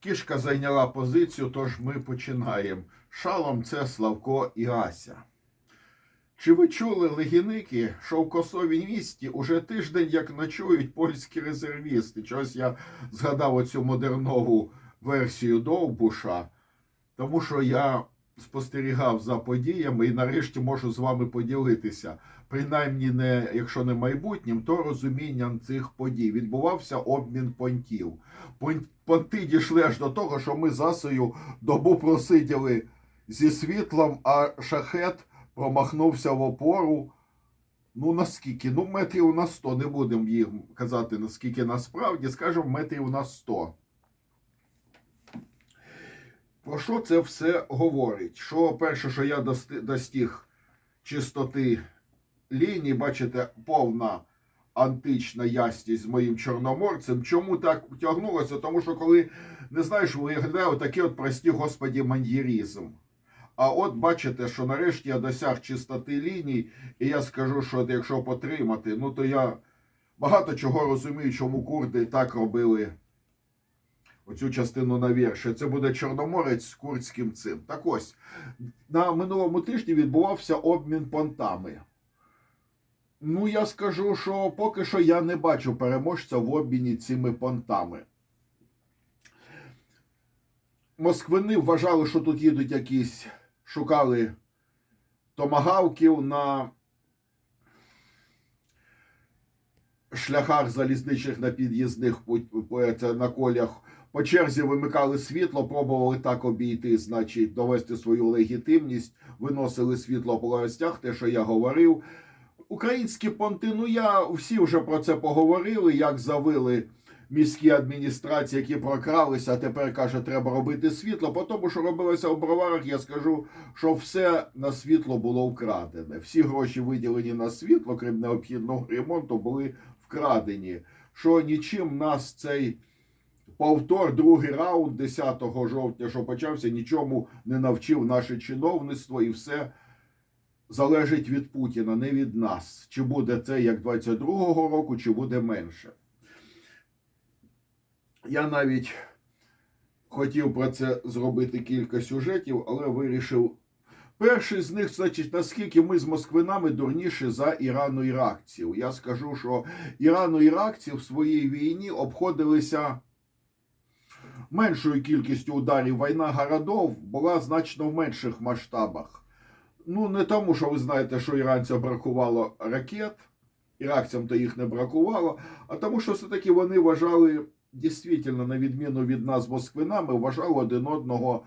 Кішка зайняла позицію, тож ми починаємо. Шалом це Славко і Ася. Чи ви чули легіники, що в Косовій місті уже тиждень як ночують польські резервісти? Чогось я згадав оцю модернову версію Довбуша, тому що я спостерігав за подіями і нарешті можу з вами поділитися. Принаймні, не якщо не майбутнім, то розумінням цих подій. Відбувався обмін понтів. Понти дійшли аж до того, що ми з Асею добу просиділи зі світлом, а шахет промахнувся в опору. Ну, наскільки? Ну, метрів на 100. Не будемо їм казати, наскільки насправді, скажемо, метрів на 100. Про що це все говорить? Що перше, що я достиг чистоти лінії, бачите, повна антична ясність з моїм чорноморцем. Чому так тягнулося? Тому що коли не знаєш, виглядає такий от прості господі маньєрізм. А от бачите, що нарешті я досяг чистоти ліній, і я скажу, що якщо потримати, ну то я багато чого розумію, чому курди так робили оцю частину на вірші. Це буде Чорноморець з курдським цим. Так ось, на минулому тижні відбувався обмін понтами. Ну, я скажу, що поки що я не бачу переможця в обміні цими понтами. Москвини вважали, що тут їдуть якісь, шукали томагавків на шляхах залізничних на під'їзних на колях. По черзі вимикали світло, пробували так обійти, значить, довести свою легітимність, виносили світло по гостях, те, що я говорив. Українські понти, ну я всі вже про це поговорили, як завили міські адміністрації, які прокралися, а тепер каже, треба робити світло. По тому, що робилося в броварах, я скажу, що все на світло було вкрадене. Всі гроші, виділені на світло, крім необхідного ремонту, були вкрадені. Що нічим нас цей повтор, другий раунд 10 жовтня, що почався, нічому не навчив наше чиновництво і все залежить від Путіна, не від нас. Чи буде це як 22-го року, чи буде менше. Я навіть хотів про це зробити кілька сюжетів, але вирішив. Перший з них, значить, наскільки ми з москвинами дурніші за ірано-іракців. Я скажу, що ірано-іракці в своїй війні обходилися меншою кількістю ударів. Війна городов була значно в менших масштабах. Ну, не тому, що ви знаєте, що іранцям бракувало ракет, іракцям то їх не бракувало, а тому, що все-таки вони вважали, дійсно, на відміну від нас, москвинами, вважали один одного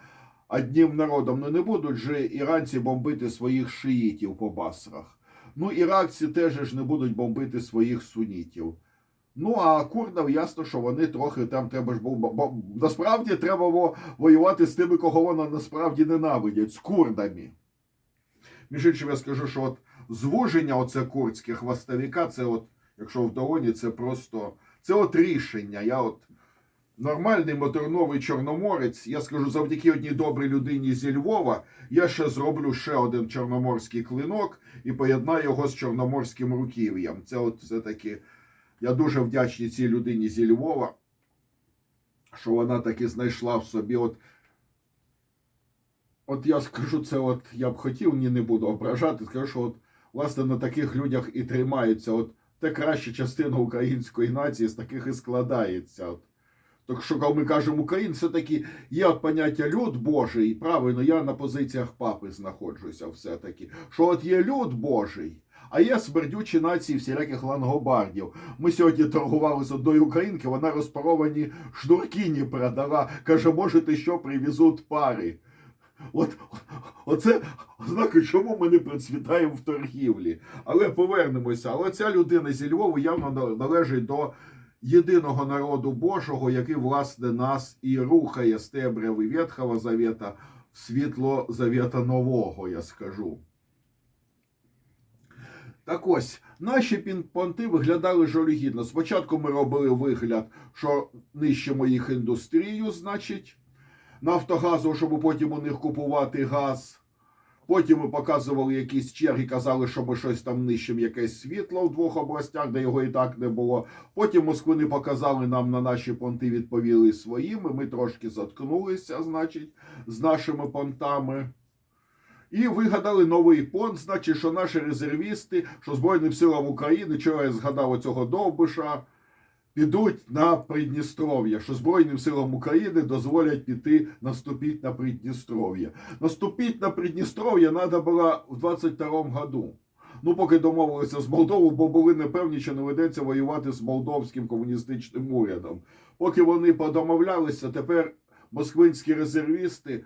одним народом. Ну не будуть же іранці бомбити своїх шиїтів по басрах. Ну, іракці теж ж не будуть бомбити своїх сунітів. Ну, а курдам ясно, що вони трохи там треба ж було. Бо насправді треба було воювати з тими, кого вони насправді ненавидять, з курдами. Між іншим, я скажу, що от звуження оце курдське хвостовика, це от, якщо в долоні, це просто це от рішення. Я от нормальний моторновий чорноморець, я скажу, завдяки одній добрій людині зі Львова, я ще зроблю ще один чорноморський клинок і поєднаю його з чорноморським руків'ям. Це от все-таки. Я дуже вдячний цій людині зі Львова, що вона таки знайшла в собі от От я скажу це, от я б хотів, ні не буду ображати. Скажу, що от власне на таких людях і тримається. От те краща частина української нації з таких і складається. От. Так що, коли ми кажемо Україн, все-таки є поняття люд Божий, правильно, я на позиціях папи знаходжуся все-таки. Що от є люд Божий, а є смердючі нації всіляких лангобардів. Ми сьогодні торгували з одною українки, вона розпаровані шнуркіні продала. Каже, можете що привезуть пари. От, оце ознака, чому ми не процвітаємо в торгівлі. Але повернемося. Але ця людина зі Львова явно належить до єдиного народу Божого, який, власне, нас і рухає з темряви Ветхого Завета в світло Завета Нового, я скажу. Так ось, наші понти виглядали жалюгідно. Спочатку ми робили вигляд, що нищимо їх індустрію, значить, Нафтогазу, щоб потім у них купувати газ. Потім ми показували якісь черги, казали, що ми щось там нищимо, якесь світло в двох областях, де його і так не було. Потім москвини показали нам на наші понти, відповіли своїми. Ми трошки заткнулися, значить, з нашими понтами. І вигадали новий понт, значить, що наші резервісти, що Збройним силам України, чого я згадав оцього довбиша, підуть на Придністров'я, що Збройним силам України дозволять піти наступити на Придністров'я. Наступити на Придністров'я треба було в 22-му году. Ну, поки домовилися з Молдовою, бо були непевні, що не ведеться воювати з молдовським комуністичним урядом. Поки вони подомовлялися, тепер москвинські резервісти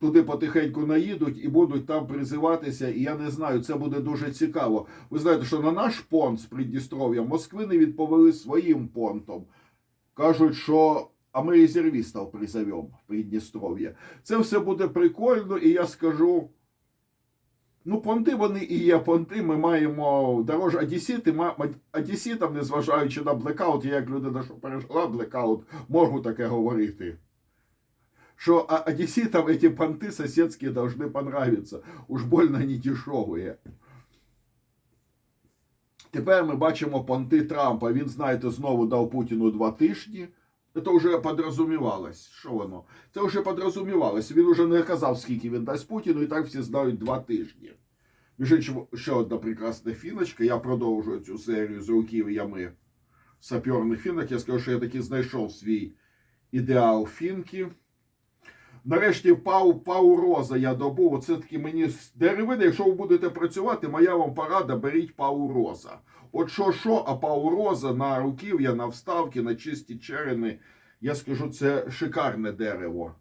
туди потихеньку наїдуть і будуть там призиватися. І я не знаю, це буде дуже цікаво. Ви знаєте, що на наш понт з Придністров'я москвини відповіли своїм понтом. Кажуть, що а ми резервістів призовемо в Придністров'я. Це все буде прикольно, і я скажу. Ну, понти вони і є понти. Ми маємо дорож одесіти, одесітам, незважаючи на блекаут, я як людина, що пережила блекаут, можу таке говорити Що а- одеситам эти понты соседские должны понравиться. Уж больно они дешевые. Тепер ми бачимо понти Трампа. Він, знаєте, знову дав Путіну два тижні. Це вже подрозумівалось. Що воно? Це вже подрозумівалось. Він вже не казав, скільки він дасть Путіну, і так всі знають два тижні. Між іншим, ще одна прекрасна фіночка. Я продовжую цю серію з руків'ями саперних фінок. Я скажу, що я таки знайшов свій ідеал фінки. Нарешті пау, пау роза я добув. Оце таки мені з деревини. Якщо ви будете працювати, моя вам порада, беріть пау роза. От що, що, а пау роза на руків'я, на вставки, на чисті черени. Я скажу, це шикарне дерево.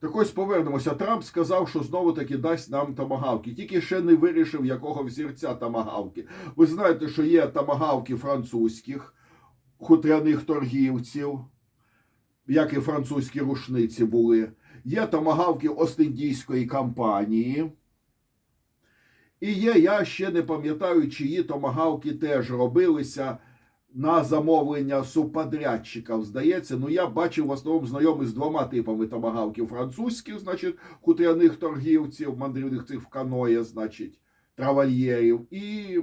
Так ось повернемося. Трамп сказав, що знову таки дасть нам тамагавки. Тільки ще не вирішив, якого взірця тамагавки. Ви знаєте, що є тамагавки французьких, хутряних торгівців, як і французькі рушниці були. Є тамагавки Остіндійської компанії. І є, я ще не пам'ятаю, чиї томагавки теж робилися на замовлення субподрядчиків, здається. Ну, я бачив в основному знайомий з двома типами томагавків французьких, значить, хутряних торгівців, мандрівних цих в каноє, значить, травальєрів, і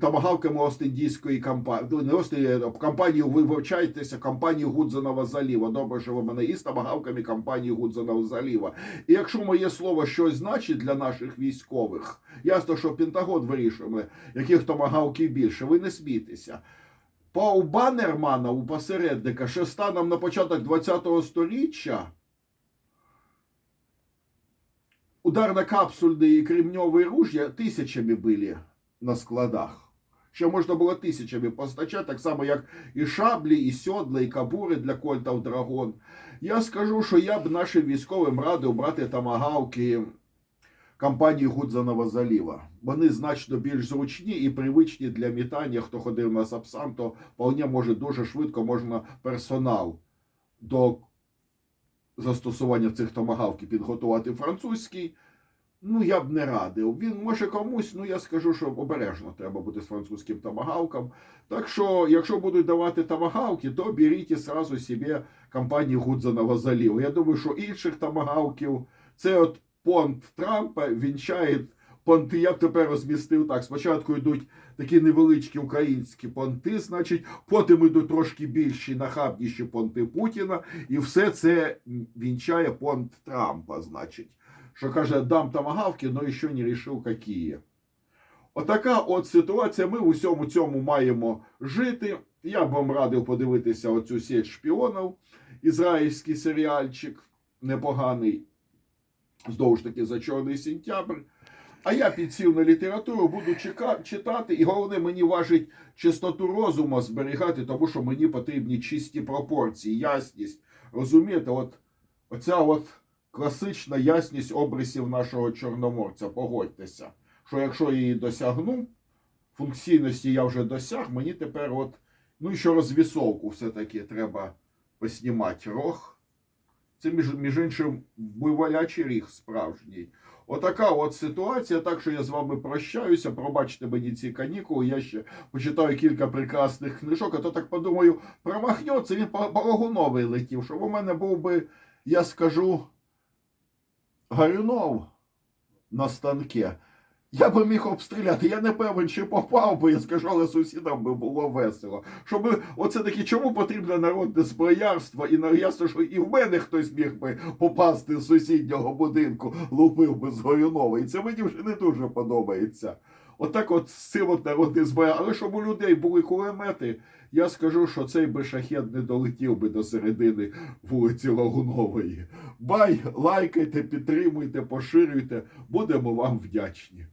томагавками Остіндійської компанії. Ну, не Ості, компанію, ви вивчаєтеся, компанію Гудзонова заліва. Добре, що ви мене із томагавками компанії Гудзонова заліва. І якщо моє слово щось значить для наших військових, ясно, що Пентагон вирішує, яких томагавків більше, ви не смійтеся. По Баннермана, у посередника, ще станом на початок 20-го сторіччя, ударно-капсульні і кремньові ружья тисячами були на складах. Що можна було тисячами постачати, так само, як і шаблі, і сьодла, і кабури для кольтів драгон. Я скажу, що я б нашим військовим радив брати тамагавки компанії Гудзонова заліва. Вони значно більш зручні і привичні для мітання. Хто ходив на Сапсан, то вполне може дуже швидко можна персонал до застосування цих томагавків підготувати французький. Ну, я б не радив. Він може комусь, ну я скажу, що обережно треба бути з французьким тамагавком. Так що, якщо будуть давати тамагавки, то беріть і сразу собі компанію Гудзонова заліва. Я думаю, що інших тамагавків, це от понт Трампа вінчає понти. Я б тепер розмістив так. Спочатку йдуть такі невеличкі українські понти, значить, потім йдуть трошки більші, нахабніші понти Путіна, і все це вінчає понт Трампа, значить що каже, дам тамагавки, але ще не рішив, які. Отака от ситуація. Ми в усьому цьому маємо жити. Я б вам радив подивитися оцю сеть шпіонів, ізраїльський серіальчик непоганий, знову ж таки, за чорний сентябрь. А я підсів на літературу, буду чека- читати, і головне, мені важить чистоту розуму зберігати, тому що мені потрібні чисті пропорції, ясність. Розумієте, от оця от класична ясність обрисів нашого чорноморця. Погодьтеся, що якщо я її досягну, функційності я вже досяг, мені тепер от, ну і що розвісовку все-таки треба поснімати рог. Це, між, між іншим, вивалячий ріг справжній. Отака от ситуація. Так що я з вами прощаюся. Пробачте мені ці канікули. Я ще почитаю кілька прекрасних книжок, а то так подумаю, промахнеться, він по Рогуновий летів, щоб у мене був би, я скажу, Гарюнов на станке. Я би міг обстріляти. Я не певен, чи попав би, я скажу, але сусідам би було весело. Щоб оце таки, чому потрібне народне зброярство? І ясно, що і в мене хтось міг би попасти з сусіднього будинку, лупив би з Горюнова. І це мені вже не дуже подобається. Отак от з цим от народне зброя. Але щоб у людей були кулемети, я скажу, що цей би шахет не долетів би до середини вулиці Лагунової. Бай, лайкайте, підтримуйте, поширюйте. Будемо вам вдячні.